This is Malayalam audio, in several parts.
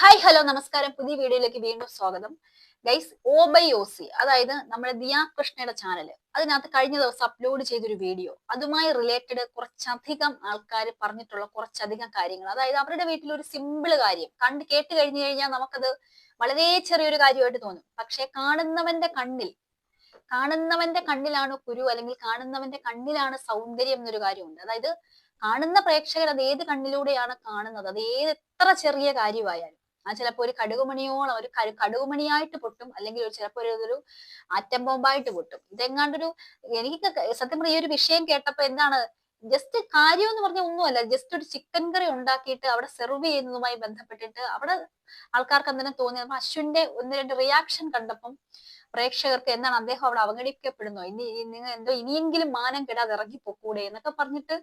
ഹായ് ഹലോ നമസ്കാരം. പുതിയ വീഡിയോയിലേക്ക് വീണ്ടും സ്വാഗതം. ഗൈസ് ഓ ബൈ ഒ സി അതായത് നമ്മുടെ ദിയാ കൃഷ്ണയുടെ ചാനൽ അതിനകത്ത് കഴിഞ്ഞ ദിവസം അപ്ലോഡ് ചെയ്തൊരു വീഡിയോ അതുമായി റിലേറ്റഡ് കുറച്ചധികം ആൾക്കാർ പറഞ്ഞിട്ടുള്ള കുറച്ചധികം കാര്യങ്ങൾ. അതായത് അവരുടെ വീട്ടിൽ ഒരു സിമ്പിൾ കാര്യം. കണ്ട് കേട്ട് കഴിഞ്ഞു കഴിഞ്ഞാൽ നമുക്കത് വളരെ ചെറിയൊരു കാര്യമായിട്ട് തോന്നും. പക്ഷെ കാണുന്നവന്റെ കണ്ണിൽ കാണുന്നവന്റെ കണ്ണിലാണ് കുരു അല്ലെങ്കിൽ കാണുന്നവന്റെ കണ്ണിലാണ് സൗന്ദര്യം എന്നൊരു കാര്യമുണ്ട്. അതായത് കാണുന്ന പ്രേക്ഷകർ അത് ഏത് കണ്ണിലൂടെയാണ് കാണുന്നത്? അത് ഏത് എത്ര ചെറിയ കാര്യമായാലും. ആ ചിലപ്പോ ഒരു കടുകുമണിയോളം ഒരു കടുകുമണിയായിട്ട് പൊട്ടും അല്ലെങ്കിൽ ചിലപ്പോ ഒരു ഒരു ആറ്റം ബോംബായിട്ട് പൊട്ടും. ഇതെങ്ങാണ്ടൊരു എനിക്ക് സത്യം പറഞ്ഞ ഈ ഒരു വിഷയം കേട്ടപ്പോ എന്താണ് ജസ്റ്റ് കാര്യം എന്ന് പറഞ്ഞ ഒന്നുമല്ല ജസ്റ്റ് ഒരു ചിക്കൻ കറി ഉണ്ടാക്കിയിട്ട് അവിടെ സെർവ് ചെയ്യുന്നതുമായി ബന്ധപ്പെട്ടിട്ട് അവിടെ ആൾക്കാർക്ക് എന്തിനും തോന്നിയത്. അപ്പൊ അശ്വിന്റെ ഒന്ന് രണ്ട് റിയാക്ഷൻ കണ്ടപ്പം പ്രേക്ഷകർക്ക് എന്താണ് അദ്ദേഹം അവിടെ അവഗണിക്കപ്പെടുന്നു? ഇനി നിങ്ങൾ എന്തോ ഇനിയെങ്കിലും മാനം കെടാതെ ഇറങ്ങി പൊക്കൂടെ എന്നൊക്കെ പറഞ്ഞിട്ട്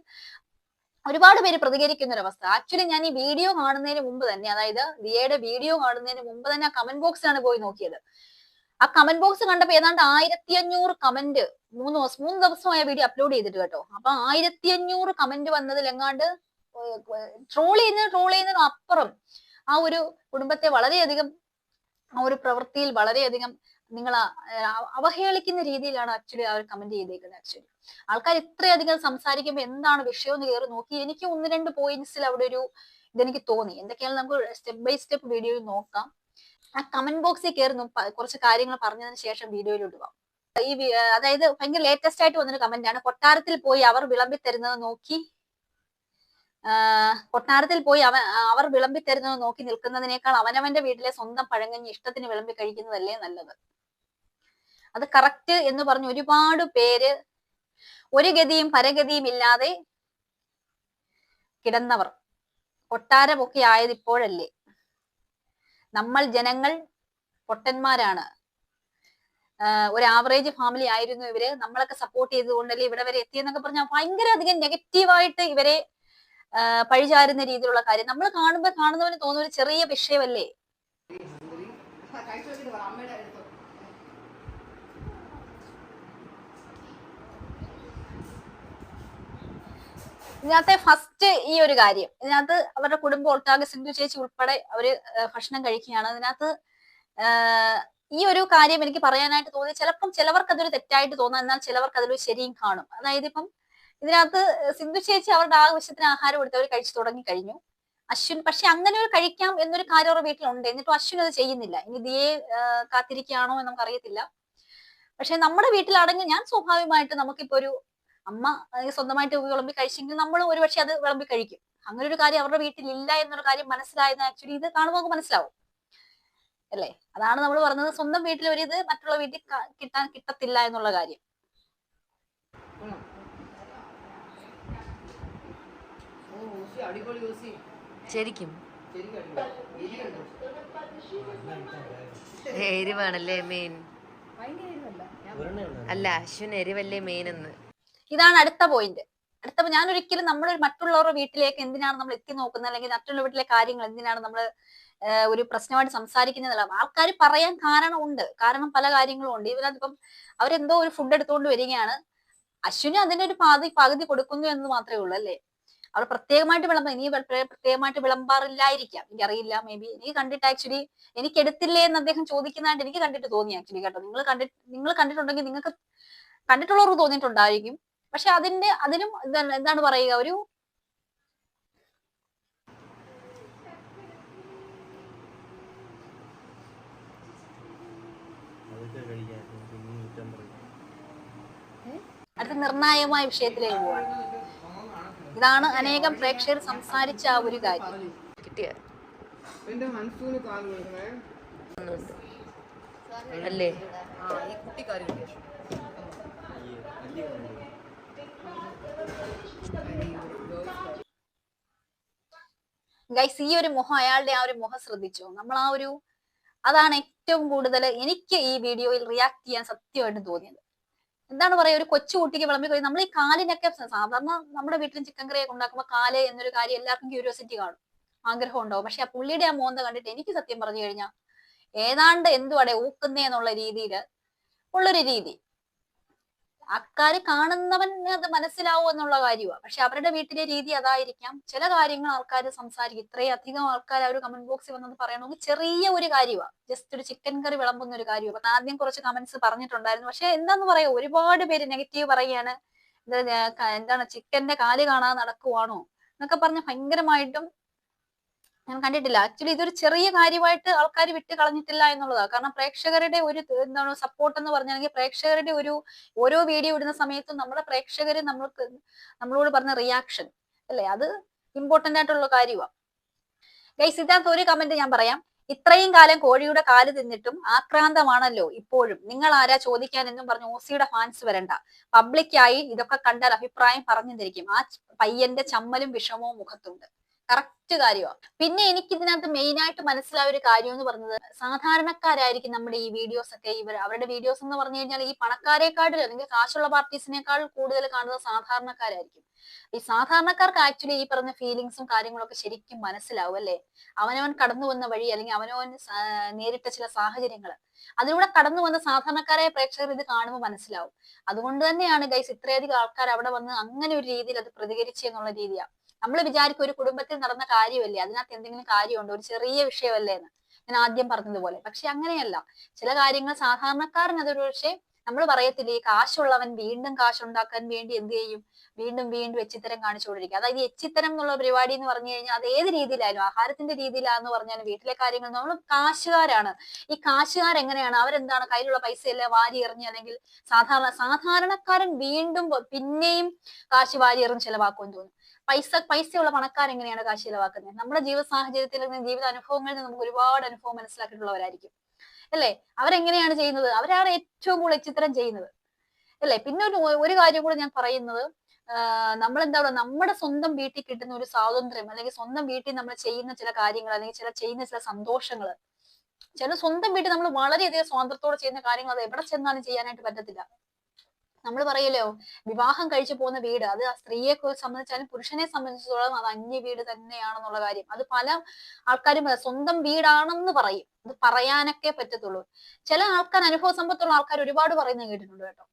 ഒരുപാട് പേര് പ്രതികരിക്കുന്ന ഒരു അവസ്ഥ ആക്ച്വലി ഞാൻ ഈ വീഡിയോ കാണുന്നതിന് മുമ്പ് തന്നെ അതായത് ദിയയുടെ വീഡിയോ കാണുന്നതിന് മുമ്പ് തന്നെ ആ കമന്റ് ബോക്സിലാണ് പോയി നോക്കിയത്. ആ കമന്റ് ബോക്സ് കണ്ടപ്പോ ഏതാണ്ട് ആയിരത്തി അഞ്ഞൂറ് കമന്റ് മൂന്ന് ദിവസം മൂന്ന് ദിവസമായ വീഡിയോ അപ്ലോഡ് ചെയ്തിട്ട് കേട്ടോ. അപ്പൊ ആയിരത്തി അഞ്ഞൂറ് കമന്റ് വന്നതിൽ എങ്ങാണ്ട് ട്രോൾ ചെയ്യുന്ന ട്രോൾ ചെയ്യുന്നതിനും അപ്പുറം ആ ഒരു കുടുംബത്തെ വളരെയധികം ആ ഒരു പ്രവൃത്തിയിൽ വളരെയധികം നിങ്ങൾ അവഹേളിക്കുന്ന രീതിയിലാണ് ആക്ച്വലി അവർ കമന്റ് ചെയ്തേക്കുന്നത് ആക്ച്വലി ആൾക്കാർ ഇത്രയധികം സംസാരിക്കുമ്പോൾ എന്താണ് വിഷയം എന്ന് കയറി നോക്കി എനിക്ക് ഒന്ന് രണ്ട് പോയിന്റ്സിൽ അവിടെ ഒരു ഇതെനിക്ക് തോന്നി. എന്തൊക്കെയാണ് നമുക്ക് സ്റ്റെപ്പ് ബൈ സ്റ്റെപ്പ് വീഡിയോയിൽ നോക്കാം. ആ കമന്റ് ബോക്സിൽ കയറി കുറച്ച് കാര്യങ്ങൾ പറഞ്ഞതിന് ശേഷം വീഡിയോയിൽ ഇടുവാം ഈ അതായത് ഭയങ്കര ലേറ്റസ്റ്റ് ആയിട്ട് വന്നൊരു കമന്റ് ആണ്. കൊട്ടാരത്തിൽ പോയി അവർ വിളമ്പി തരുന്നത് നോക്കി കൊട്ടാരത്തിൽ പോയി അവൻ അവർ വിളമ്പി തരുന്നത് നോക്കി നിൽക്കുന്നതിനേക്കാൾ അവനവന്റെ വീട്ടിലെ സ്വന്തം പഴങ്കഞ്ഞി ഇഷ്ടത്തിന് വിളമ്പി കഴിക്കുന്നതല്ലേ നല്ലത്? അത് കറക്റ്റ് എന്ന് പറഞ്ഞ് ഒരുപാട് പേര് ഒരു ഗതിയും പരഗതിയും ഇല്ലാതെ കിടന്നവർ. കൊട്ടാരമൊക്കെ ആയത് ഇപ്പോഴല്ലേ? നമ്മൾ ജനങ്ങൾ പൊട്ടന്മാരാണ്. ഒരു ആവറേജ് ഫാമിലി ആയിരുന്നു ഇവർ. നമ്മളൊക്കെ സപ്പോർട്ട് ചെയ്തുകൊണ്ടല്ലേ ഇവിടെ വരെ എത്തിയെന്നൊക്കെ പറഞ്ഞാൽ ഭയങ്കര അധികം നെഗറ്റീവായിട്ട് ഇവരെ പഴിചാരുന്ന രീതിയിലുള്ള കാര്യം. നമ്മൾ കാണുമ്പോൾ കാണുന്നവന് തോന്നുന്ന ഒരു ചെറിയ വിഷയമല്ലേ? ഇതിനകത്തെ ഫസ്റ്റ് ഈ ഒരു കാര്യം. ഇതിനകത്ത് അവരുടെ കുടുംബം ഒട്ടാകെ സിന്ധു ചേച്ചി ഉൾപ്പെടെ അവർ ഭക്ഷണം കഴിക്കുകയാണ്. അതിനകത്ത് ഈ ഒരു കാര്യം എനിക്ക് പറയാനായിട്ട് തോന്നി ചിലപ്പം ചിലവർക്ക് അതൊരു തെറ്റായിട്ട് തോന്നാം. എന്നാൽ ചിലവർക്ക് അതിലൊരു ശരിയും കാണും. അതായത് ഇപ്പം ഇതിനകത്ത് സിന്ധു ചേച്ചി അവരുടെ ആവശ്യത്തിന് ആഹാരം എടുത്ത് അവർ കഴിച്ചു തുടങ്ങി കഴിഞ്ഞു. അശ്വിൻ പക്ഷെ അങ്ങനെ ഒരു കഴിക്കാം എന്നൊരു കാര്യം അവരുടെ വീട്ടിലുണ്ട്. എന്നിട്ടും അശ്വിൻ അത് ചെയ്യുന്നില്ല. ഇനി ദിയെ കാത്തിരിക്കുകയാണോ എന്ന് നമുക്ക് അറിയത്തില്ല പക്ഷെ നമ്മുടെ വീട്ടിലാണെങ്കിൽ ഞാൻ സ്വാഭാവികമായിട്ട് നമുക്കിപ്പോ ഒരു അമ്മ സ്വന്തമായിട്ട് വിളമ്പി കഴിച്ചെങ്കിൽ നമ്മൾ ഒരുപക്ഷെ അത് വിളമ്പി കഴിക്കും. അങ്ങനെ ഒരു കാര്യം അവരുടെ വീട്ടിൽ ഇല്ല എന്നൊരു കാര്യം മനസ്സിലായെന്ന് ആക്ച്വലി ഇത് കാണുമ്പോൾ നമുക്ക് മനസ്സിലാവും. അല്ലേ? അതാണ് നമ്മൾ പറഞ്ഞത് സ്വന്തം വീട്ടിൽ ഒരു ഇത് മറ്റുള്ള വീട്ടിൽ കിട്ടാൻ കിട്ടത്തില്ല എന്നുള്ള കാര്യം. ശരിക്കും. എരിവാണല്ലേ മെയിൻ അല്ല അശ്വിൻ എരിവല്ലേ മെയിൻ എന്ന്. ഇതാണ് അടുത്ത പോയിന്റ് അടുത്ത ഞാൻ ഒരിക്കലും നമ്മൾ മറ്റുള്ളവരുടെ വീട്ടിലേക്ക് എന്തിനാണ് നമ്മൾ എത്തി നോക്കുന്നത്? അല്ലെങ്കിൽ മറ്റുള്ള വീട്ടിലെ കാര്യങ്ങൾ എന്തിനാണ് നമ്മൾ ഒരു പ്രശ്നമായിട്ട് സംസാരിക്കുന്നതല്ല ആൾക്കാർ പറയാൻ കാരണമുണ്ട് കാരണം പല കാര്യങ്ങളും ഉണ്ട്. ഇവരതിപ്പം അവരെന്തോ ഒരു ഫുഡ് എടുത്തുകൊണ്ട് വരികയാണ്. അശ്വിന് അതിന്റെ ഒരു പാതി പകുതി കൊടുക്കുന്നു എന്ന് മാത്രമേ ഉള്ളൂ അല്ലേ? അവർ പ്രത്യേകമായിട്ട് വിളമ്പ ഇനി പ്രത്യേകമായിട്ട് വിളമ്പാറില്ലായിരിക്കാം. എനിക്കറിയില്ല. മേ ബി എനിക്ക് കണ്ടിട്ട് ആക്ച്വലി എനിക്ക് എടുത്തില്ലേ എന്ന് അദ്ദേഹം ചോദിക്കുന്നതായിട്ട് എനിക്ക് കണ്ടിട്ട് തോന്നി ആക്ച്വലി കേട്ടോ. നിങ്ങൾ കണ്ടിട്ട് നിങ്ങൾ കണ്ടിട്ടുണ്ടെങ്കിൽ നിങ്ങൾക്ക് കണ്ടിട്ടുള്ളവർക്ക് തോന്നിയിട്ടുണ്ടായിരിക്കും. പക്ഷെ അതിന്റെ അതിനും എന്താണ് എന്താണ് പറയുക ഒരു അടുത്ത നിർണായകമായ വിഷയത്തിലേക്ക് പോവാണ് ഇതാണ് അനേകം പ്രേക്ഷകർ സംസാരിച്ച ആ ഒരു കാര്യം. കിട്ടിയ. എന്റെ മൻസൂന് കാൽ കൊടുക്കണേ ഒന്നുണ്ട് അല്ലേ ആ ഈ കുട്ടിക്കാരി കിട്ടിയ ഈ വലിയ കാര്യം. ഗൈസ് ഈ ഒരു മുഖം അയാളുടെ ആ ഒരു മുഖം ശ്രദ്ധിച്ചോ? നമ്മൾ ആ ഒരു അതാണ് ഏറ്റവും കൂടുതൽ എനിക്ക് ഈ വീഡിയോയിൽ റിയാക്ട് ചെയ്യാൻ സത്യമായിട്ട് തോന്നിയത്. എന്താണ് പറയുക ഒരു കൊച്ചു കുട്ടിക്ക് വിളമ്പി കഴിയും നമ്മൾ ഈ കാലിനൊക്കെ സാധാരണ നമ്മുടെ വീട്ടിലും ചിക്കൻ കറിയൊക്കെ ഉണ്ടാക്കുമ്പോൾ കാൽ എന്നൊരു കാര്യം എല്ലാവർക്കും ക്യൂരിയോസിറ്റി കാണും. ആഗ്രഹം ഉണ്ടാവും. പക്ഷെ ആ പുള്ളിയുടെ ആ മോന്ത കണ്ടിട്ട് എനിക്ക് സത്യം പറഞ്ഞു കഴിഞ്ഞാൽ ഏതാണ്ട് എന്തുവാടെ ഊക്കുന്നേ എന്നുള്ള രീതിയിൽ ഉള്ളൊരു രീതി. ആൾക്കാര് കാണുന്നവൻ അത് മനസ്സിലാവും എന്നുള്ള കാര്യമാണ് പക്ഷെ അവരുടെ വീട്ടിലെ രീതി അതായിരിക്കാം. ചില കാര്യങ്ങൾ ആൾക്കാർ സംസാരിക്കും. ഇത്രയും അധികം ആൾക്കാർ ഒരു കമന്റ് ബോക്സിൽ വന്നത് പറയണമെങ്കിൽ ചെറിയ ഒരു കാര്യമാണ് ജസ്റ്റ് ഒരു ചിക്കൻ കറി വിളമ്പുന്ന ഒരു കാര്യമാണ് ആദ്യം കുറച്ച് കമന്റ്സ് പറഞ്ഞിട്ടുണ്ടായിരുന്നു. പക്ഷെ എന്താന്ന് പറയാ? ഒരുപാട് പേര് നെഗറ്റീവ് ക- എന്താണ് ചിക്കന്റെ കാൽ കാണാതെ നടക്കുവാണോ? എന്നൊക്കെ പറഞ്ഞ് ഭയങ്കരമായിട്ടും ഞാൻ കണ്ടിട്ടില്ല. ആക്ച്വലി ഇതൊരു ചെറിയ കാര്യമായിട്ട് ആൾക്കാർ വിട്ട് കളഞ്ഞിട്ടില്ല എന്നുള്ളതാണ് കാരണം പ്രേക്ഷകരുടെ ഒരു എന്താണ് സപ്പോർട്ട് എന്ന് പറഞ്ഞാൽ പ്രേക്ഷകരുടെ ഒരു ഓരോ വീഡിയോ ഇടുന്ന സമയത്തും നമ്മുടെ പ്രേക്ഷകർ നമ്മൾക്ക് നമ്മളോട് പറഞ്ഞ റിയാക്ഷൻ അല്ലേ? അത് ഇമ്പോർട്ടന്റ് ആയിട്ടുള്ള കാര്യമാണ് ഗൈസ് ഇതിനകത്ത് ഒരു കമന്റ് ഞാൻ പറയാം. ഇത്രയും കാലം കോഴിയുടെ കാൽ തിന്നിട്ടും ആക്രാന്തമാണല്ലോ ഇപ്പോഴും. നിങ്ങൾ ആരാ ചോദിക്കാൻ എന്നും പറഞ്ഞു ഓസിയുടെ ഫാൻസ് വരണ്ട. പബ്ലിക്കായി ഇതൊക്കെ കണ്ടാൽ അഭിപ്രായം പറഞ്ഞു പറഞ്ഞിരിക്കും ആ പയ്യന്റെ ചമ്മലും വിഷമവും മുഖത്തുണ്ട്. കറക്റ്റ് കാര്യമാണ് പിന്നെ എനിക്ക് ഇതിനകത്ത് മെയിൻ ആയിട്ട് മനസ്സിലായ ഒരു കാര്യം എന്ന് പറഞ്ഞത് സാധാരണക്കാരായിരിക്കും നമ്മുടെ ഈ വീഡിയോസ് ഒക്കെ ഇവർ അവരുടെ വീഡിയോസ് എന്ന് പറഞ്ഞു കഴിഞ്ഞാൽ ഈ പണക്കാരെക്കാട്ടിൽ അല്ലെങ്കിൽ കാശുള്ള പാർട്ടീസിനേക്കാൾ കൂടുതൽ കാണുന്നത് സാധാരണക്കാരായിരിക്കും. ഈ സാധാരണക്കാർക്ക് ആക്ച്വലി ഈ പറഞ്ഞ ഫീലിങ്സും കാര്യങ്ങളൊക്കെ ശരിക്കും മനസ്സിലാവും അല്ലെ? അവനവൻ കടന്നു വന്ന വഴി അല്ലെങ്കിൽ അവനവൻ നേരിട്ട ചില സാഹചര്യങ്ങൾ അതിലൂടെ കടന്നു വന്ന സാധാരണക്കാരായ പ്രേക്ഷകർ ഇത് കാണുമ്പോൾ മനസ്സിലാവും. അതുകൊണ്ട് തന്നെയാണ് ഗൈസ് ഇത്രയധികം ആൾക്കാർ അവിടെ വന്ന് അങ്ങനെ ഒരു രീതിയിൽ അത് പ്രതികരിച്ചു എന്നുള്ള രീതിയാണ് നമ്മൾ വിചാരിക്കും ഒരു കുടുംബത്തിൽ നടന്ന കാര്യമല്ലേ അതിനകത്ത് എന്തെങ്കിലും കാര്യമുണ്ടോ? ഒരു ചെറിയ വിഷയമല്ലേ എന്ന് ഞാൻ ആദ്യം പറഞ്ഞതുപോലെ. പക്ഷെ അങ്ങനെയല്ല. ചില കാര്യങ്ങൾ സാധാരണക്കാരൻ അതൊരു പക്ഷേ നമ്മൾ പറയത്തില്ലേ കാശുള്ളവൻ വീണ്ടും കാശുണ്ടാക്കാൻ വേണ്ടി എന്ത് ചെയ്യും? വീണ്ടും വീണ്ടും എച്ചിത്തരം കാണിച്ചുകൊണ്ടിരിക്കും. അതായത് എച്ചിത്തരം എന്നുള്ള പരിപാടി എന്ന് പറഞ്ഞു കഴിഞ്ഞാൽ അത് ഏത് രീതിയിലായാലും ആഹാരത്തിന്റെ രീതിയിലാന്ന് പറഞ്ഞാലും വീട്ടിലെ കാര്യങ്ങൾ നമ്മൾ കാശുകാരാണ്. ഈ കാശുകാർ എങ്ങനെയാണ് അവരെന്താണ് കയ്യിലുള്ള പൈസ എല്ലാം വാരി എറിഞ്ഞ് അല്ലെങ്കിൽ സാധാരണ സാധാരണക്കാരൻ വീണ്ടും പിന്നെയും കാശ് വാരി എറിഞ്ഞ് ചെലവാക്കുമെന്ന് തോന്നുന്നു പൈസ പൈസയുള്ള പണക്കാർ എങ്ങനെയാണ് കാശ് ചിലവാക്കുന്നത്? നമ്മുടെ ജീവിത സാഹചര്യത്തിൽ ജീവിത അനുഭവങ്ങളിൽ നിന്ന് നമുക്ക് ഒരുപാട് അനുഭവം മനസ്സിലാക്കിയിട്ടുള്ളവരായിരിക്കും. അല്ലേ? അവരെങ്ങനെയാണ് ചെയ്യുന്നത്? അവരാണ് ഏറ്റവും കൂടുതൽ ചിത്രം ചെയ്യുന്നത്. അല്ലേ? പിന്നെ ഒരു ഒരു കാര്യം കൂടെ ഞാൻ പറയുന്നത്. നമ്മൾ എന്താ പറയുക? നമ്മുടെ സ്വന്തം വീട്ടിൽ കിട്ടുന്ന ഒരു സ്വാതന്ത്ര്യം അല്ലെങ്കിൽ സ്വന്തം വീട്ടിൽ നമ്മൾ ചെയ്യുന്ന ചില കാര്യങ്ങൾ അല്ലെങ്കിൽ ചില ചെയ്യുന്ന ചില സന്തോഷങ്ങൾ. ചില സ്വന്തം വീട്ടിൽ നമ്മൾ വളരെയധികം സ്വാതന്ത്ര്യത്തോടെ ചെയ്യുന്ന കാര്യങ്ങൾ അത് എവിടെ ചെന്നാലും ചെയ്യാനായിട്ട് പറ്റത്തില്ല. നമ്മൾ പറയല്ലോ വിവാഹം കഴിച്ചു പോകുന്ന വീട് അത് സ്ത്രീയെ സംബന്ധിച്ചാലും പുരുഷനെ സംബന്ധിച്ചിടത്തോളം അത് അന്യ വീട് തന്നെയാണെന്നുള്ള കാര്യം. അത് പല ആൾക്കാരും പറയാം സ്വന്തം വീടാണെന്ന് പറയും. അത് പറയാനൊക്കെ പറ്റത്തുള്ളൂ. ചില ആൾക്കാർ അനുഭവ സമ്പത്തുള്ള ആൾക്കാർ ഒരുപാട് പറയുന്നത് കേട്ടിട്ടുണ്ട് കേട്ടോ.